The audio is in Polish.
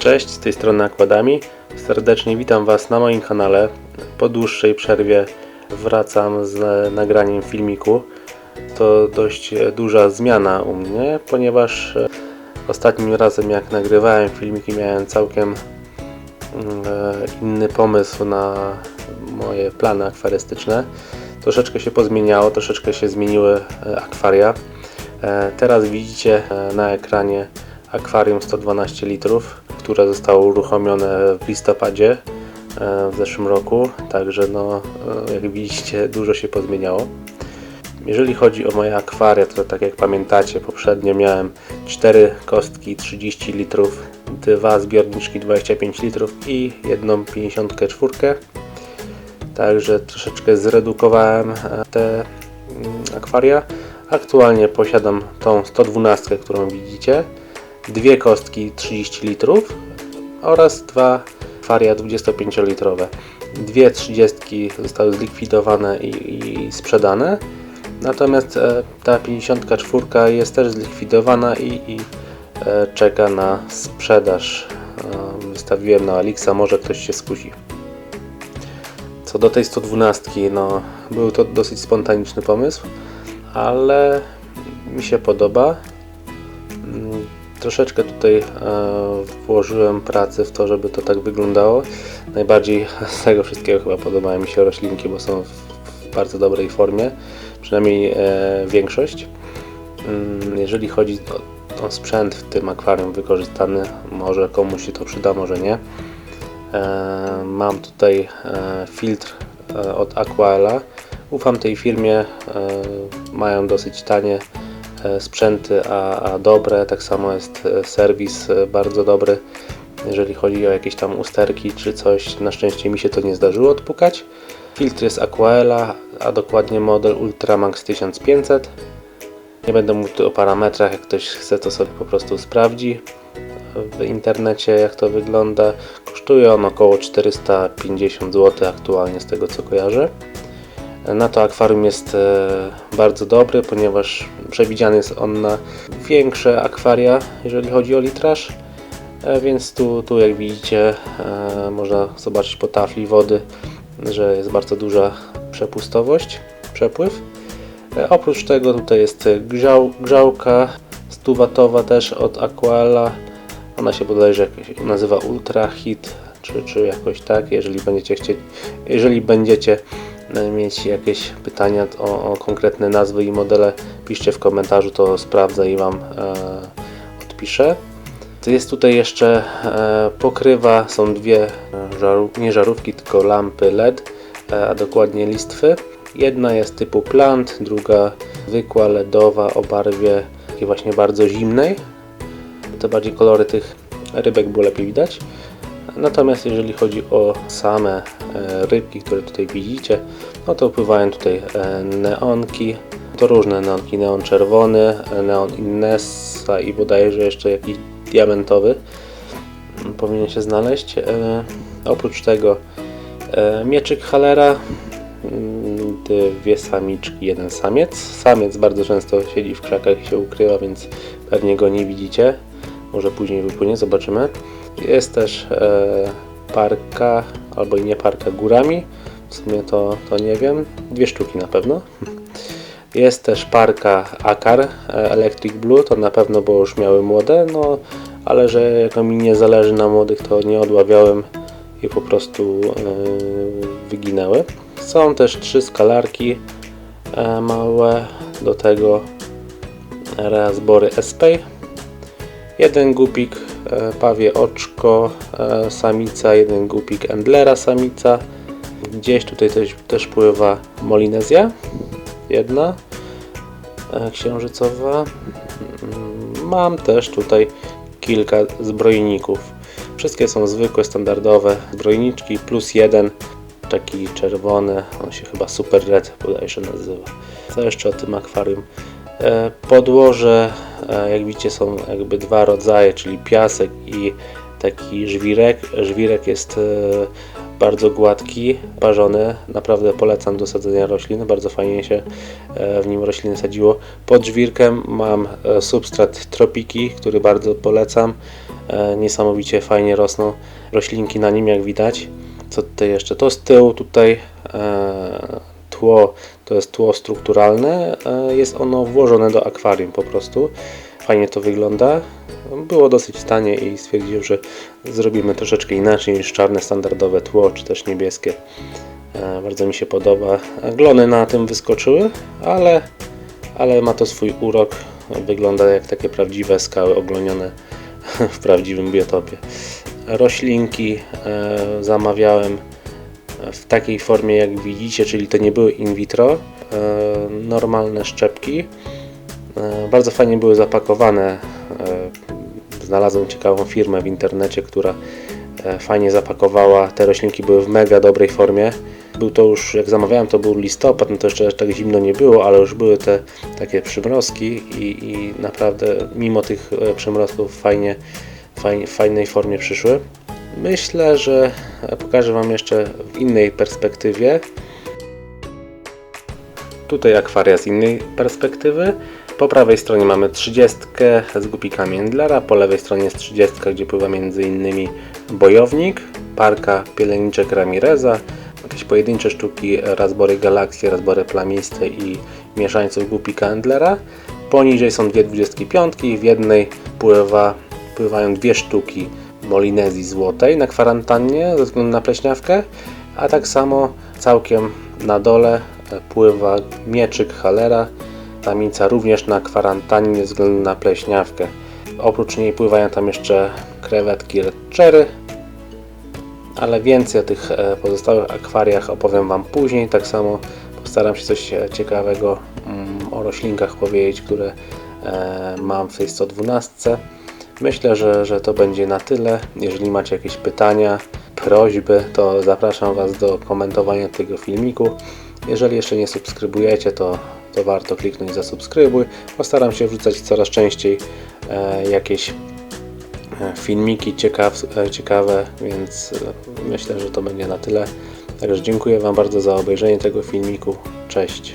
Cześć, z tej strony Akładami. Serdecznie witam Was na moim kanale. Po dłuższej przerwie wracam z nagraniem filmiku. To dość duża zmiana u mnie, ponieważ e, ostatnim razem jak nagrywałem filmiki miałem całkiem mm, e, inny pomysł na moje plany akwarystyczne. Troszeczkę się pozmieniało, troszeczkę się zmieniły e, akwaria. Teraz widzicie na ekranie akwarium 112 litrów, które zostało uruchomione w listopadzie e, w zeszłym roku. Także no, e, jak widzicie, dużo się pozmieniało. Jeżeli chodzi o moje akwaria, to tak jak pamiętacie, poprzednio miałem 4 kostki 30 litrów, dwa zbiorniczki 25 litrów i jedną 54. Także troszeczkę zredukowałem e, te mm, akwaria. Aktualnie posiadam tą 112, którą widzicie, dwie kostki 30 litrów oraz dwa akwaria 25-litrowe. Dwie 30 zostały zlikwidowane i, i sprzedane, natomiast e, ta 54 jest też zlikwidowana i, i e, czeka na sprzedaż. E, Wystawiłem na Alixa, może ktoś się skusi. Co do tej 112, no był to dosyć spontaniczny pomysł, ale mi się podoba. Troszeczkę tutaj e, włożyłem pracy w to, żeby to tak wyglądało. Najbardziej z tego wszystkiego chyba podobają mi się roślinki, bo są w, bardzo dobrej formie, przynajmniej e, większość. Mm, Jeżeli chodzi o, o sprzęt w tym akwarium wykorzystany, może komuś się to przyda, może nie. E, Mam tutaj filtr od Aquaela. Ufam tej firmie, mają dosyć tanie sprzęty, a, a dobre. Tak samo jest e, serwis e, bardzo dobry, jeżeli chodzi o jakieś tam usterki czy coś. Na szczęście mi się to nie zdarzyło odpukać. Filtr jest Aquaela, a dokładnie model Ultramax 1500. Nie będę mówił tu o parametrach, jak ktoś chce to sobie po prostu sprawdzi w internecie jak to wygląda. Kosztuje on około 450 zł aktualnie z tego co kojarzę. Na to akwarium jest e, bardzo dobry, ponieważ przewidziany jest on na większe akwaria, jeżeli chodzi o litraż. E, Więc tu, tu jak widzicie e, można zobaczyć po tafli wody, że jest bardzo duża przepustowość, przepływ. Oprócz tego tutaj jest grzał, grzałka 100 też od Aquala. Ona się bodajże nazywa Ultra Hit, czy, czy jakoś tak. Jeżeli będziecie chcieć, jeżeli będziecie mieć jakieś pytania o, o konkretne nazwy i modele, piszcie w komentarzu, to sprawdzę i Wam e, odpiszę. To Jest tutaj jeszcze e, pokrywa, są dwie e, nie żarówki, tylko lampy LED, e, a dokładnie listwy. Jedna jest typu plant, druga zwykła LEDowa o barwie takiej właśnie bardzo zimnej. Te bardziej kolory tych rybek było lepiej widać. Natomiast jeżeli chodzi o same e, rybki, które tutaj widzicie, no to pływają tutaj e, neonki. To różne neonki, neon czerwony, e, neon Innessa i bodajże jeszcze jakiś diamentowy powinien się znaleźć. Oprócz tego mieczyk Halera, mm, dwie samiczki, jeden samiec. Samiec bardzo często siedzi w krzakach i się ukrywa, więc pewnie go nie widzicie. Może później wypłynie, zobaczymy. Jest też e, parka, albo i nie parka górami. W sumie to, to nie wiem. Dwie sztuki na pewno. Jest też parka Akar e, Electric Blue, to na pewno, bo już miały młode, no ale że jako mi nie zależy na młodych, to nie odławiałem i po prostu e, wyginęły. Są też trzy skalarki małe, do tego reazbory Espej. Jeden gupik, pawie oczko, e, samica, jeden gupik Endlera samica. Gdzieś tutaj też, też pływa Molinezja, jedna e, księżycowa. Mm, Mam też tutaj kilka zbrojników. Wszystkie są zwykłe, standardowe zbrojniczki, plus jeden taki czerwony, on się chyba Super Red bodajże nazywa. Co jeszcze o tym akwarium? E, Podłoże, e, jak widzicie, są jakby dwa rodzaje, czyli piasek i taki żwirek. Żwirek jest e, bardzo gładki, parzony. Naprawdę polecam do sadzenia roślin. Bardzo fajnie się w nim rośliny sadziło. Pod żwirkiem mam substrat Tropiki, który bardzo polecam. Niesamowicie fajnie rosną roślinki na nim, jak widać. Co tutaj jeszcze? To z tyłu tutaj tło to jest tło strukturalne. E, Jest ono włożone do akwarium po prostu. Fajnie to wygląda. Było dosyć tanie i stwierdziłem, że zrobimy troszeczkę inaczej niż czarne standardowe tło, czy też niebieskie. E, Bardzo mi się podoba. Glony na tym wyskoczyły, ale, ale ma to swój urok. Wygląda jak takie prawdziwe skały oglonione w prawdziwym biotopie. Roślinki e, zamawiałem w takiej formie jak widzicie, czyli to nie były in vitro, e, normalne szczepki. E, Bardzo fajnie były zapakowane. E, Znalazłem ciekawą firmę w internecie, która fajnie zapakowała. Te roślinki były w mega dobrej formie. Był to już, jak zamawiałem, to był listopad, no to jeszcze tak zimno nie było, ale już były te takie przymrozki i, i naprawdę mimo tych przymrozków fajnie, fajnie, w fajnej formie przyszły. Myślę, że pokażę Wam jeszcze w innej perspektywie. Tutaj akwaria z innej perspektywy. Po prawej stronie mamy 30 z gupikami Endlera, po lewej stronie jest 30, gdzie pływa m.in. bojownik, parka pieleniczek Ramireza, jakieś pojedyncze sztuki Razbory Galaxy, Razbory Plamiste i mieszańców gupika Endlera. Poniżej są dwie 25, w jednej pływa, pływają dwie sztuki Molinezji złotej na kwarantannie ze względu na pleśniawkę, a tak samo całkiem na dole pływa mieczyk Halera, tamica również na kwarantannie ze względu na pleśniawkę. Oprócz niej pływają tam jeszcze krewetki Red Cherry, ale więcej o tych e, pozostałych akwariach opowiem Wam później. Tak samo postaram się coś e, ciekawego mm, o roślinkach powiedzieć, które e, mam w tej 112. Myślę, że, że to będzie na tyle. Jeżeli macie jakieś pytania, prośby, to zapraszam Was do komentowania tego filmiku. Jeżeli jeszcze nie subskrybujecie, to, to warto kliknąć zasubskrybuj. Postaram się wrzucać coraz częściej e, jakieś e, filmiki ciekaw, e, ciekawe, więc e, myślę, że to będzie na tyle. Także dziękuję Wam bardzo za obejrzenie tego filmiku. Cześć.